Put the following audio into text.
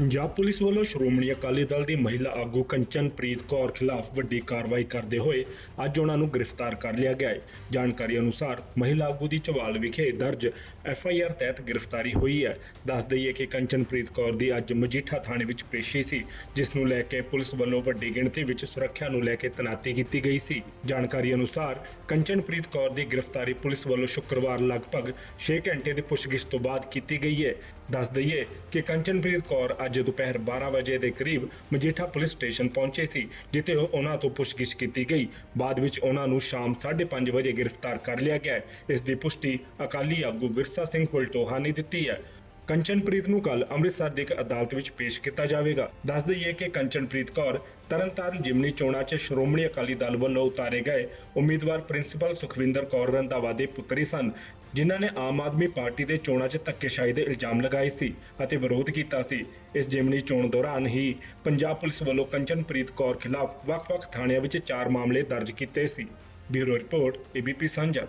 Punjab police ਵੱਲੋਂ ਸ਼੍ਰੋਮਣੀ ਅਕਾਲੀ ਦਲ ਦੀ ਮਹਿਲਾ ਆਗੂ ਕੰਚਨਪ੍ਰੀਤ ਕੌਰ ਖਿਲਾਫ ਵੱਡੀ ਕਾਰਵਾਈ ਕਰਦੇ ਹੋਏ ਅੱਜ ਉਹਨਾਂ ਨੂੰ ਗ੍ਰਿਫਤਾਰ ਕਰ ਲਿਆ ਗਿਆ ਹੈ। ਜਾਣਕਾਰੀ ਅਨੁਸਾਰ ਮਹਿਲਾ ਆਗੂ ਦੀ ਚਵਾਲ ਵਿਖੇ ਦਰਜ ਐਫ ਆਈ ਆਰ ਤਹਿਤ ਗ੍ਰਿਫਤਾਰੀ ਹੋਈ ਹੈ। ਦੱਸ ਦਈਏ ਕਿ ਕੰਚਨਪ੍ਰੀਤ ਕੌਰ ਦੀ ਅੱਜ ਮਜੀਠਾ ਥਾਣੇ ਵਿੱਚ ਪੇਸ਼ੀ ਸੀ, ਜਿਸ ਨੂੰ ਲੈ ਕੇ ਪੁਲਿਸ ਵੱਲੋਂ ਵੱਡੀ ਗਿਣਤੀ ਵਿੱਚ ਸੁਰੱਖਿਆ ਨੂੰ ਲੈ ਕੇ ਤੈਨਾਤੀ ਕੀਤੀ ਗਈ ਸੀ। ਜਾਣਕਾਰੀ ਅਨੁਸਾਰ ਕੰਚਨਪ੍ਰੀਤ ਕੌਰ ਦੀ ਗ੍ਰਿਫਤਾਰੀ ਪੁਲਿਸ ਵੱਲੋਂ ਸ਼ੁੱਕਰਵਾਰ ਲਗਭਗ 6 ਘੰਟੇ ਦੀ ਪੁੱਛਗਿੱਛ ਤੋਂ ਬਾਅਦ ਕੀਤੀ ਗਈ ਹੈ। ਦੱਸ ਦਈਏ ਕਿ ਕੰਚਨਪ੍ਰੀਤ ਕੌਰ ਅੱਜ ਅੱਜ ਦੁਪਹਿਰ 12 ਵਜੇ ਦੇ ਕਰੀਬ ਮਜੀਠਾ ਪੁਲਿਸ ਸਟੇਸ਼ਨ ਪਹੁੰਚੇ ਸੀ, ਜਿੱਥੇ ਉਹਨਾਂ ਤੋਂ ਪੁੱਛਗਿੱਛ ਕੀਤੀ ਗਈ। ਬਾਅਦ ਵਿੱਚ ਉਹਨਾਂ ਨੂੰ ਸ਼ਾਮ 5:30 ਵਜੇ ਗ੍ਰਿਫਤਾਰ ਕਰ ਲਿਆ ਗਿਆ। ਇਸ ਦੀ ਪੁਸ਼ਟੀ ਅਕਾਲੀ ਆਗੂ ਵਿਰਸਾ ਸਿੰਘ ਕੁਲਟੋਹਾ ਨੇ ਦਿੱਤੀ ਹੈ। ਕੰਚਨਪ੍ਰੀਤ ਨੂੰ ਕੱਲ ਅੰਮ੍ਰਿਤਸਰ ਦੀ ਇੱਕ ਅਦਾਲਤ ਵਿੱਚ ਪੇਸ਼ ਕੀਤਾ ਜਾਵੇਗਾ। ਦੱਸ ਦਈਏ ਕਿ ਕੰਚਨਪ੍ਰੀਤ ਕੌਰ ਤਰਨਤਾਰਨ ਜਿਮਨੀ ਚੋਣਾਂ 'ਚ ਸ਼੍ਰੋਮਣੀ ਅਕਾਲੀ ਦਲ ਵੱਲੋਂ ਉਤਾਰੇ ਗਏ ਉਮੀਦਵਾਰ ਪ੍ਰਿੰਸੀਪਲ ਸੁਖਵਿੰਦਰ ਕੌਰ ਰੰਧਾਵਾ ਦੇ ਪੁੱਤਰੀ ਸਨ, ਜਿਨ੍ਹਾਂ ਨੇ ਆਮ ਆਦਮੀ ਪਾਰਟੀ ਦੇ ਚੋਣਾਂ 'ਚ ਧੱਕੇਸ਼ਾਹੀ ਦੇ ਇਲਜ਼ਾਮ ਲਗਾਏ ਸੀ ਅਤੇ ਵਿਰੋਧ ਕੀਤਾ ਸੀ। ਇਸ ਜਿਮਨੀ ਚੋਣ ਦੌਰਾਨ ਹੀ ਪੰਜਾਬ ਪੁਲਿਸ ਵੱਲੋਂ ਕੰਚਨਪ੍ਰੀਤ ਕੌਰ ਖਿਲਾਫ ਵੱਖ-ਵੱਖ ਥਾਣਿਆਂ ਵਿੱਚ ਚਾਰ ਮਾਮਲੇ ਦਰਜ ਕੀਤੇ ਸੀ। ਬਿਊਰੋ ਰਿਪੋਰਟ, ਏਬੀਪੀ ਸਾਂਝਾ।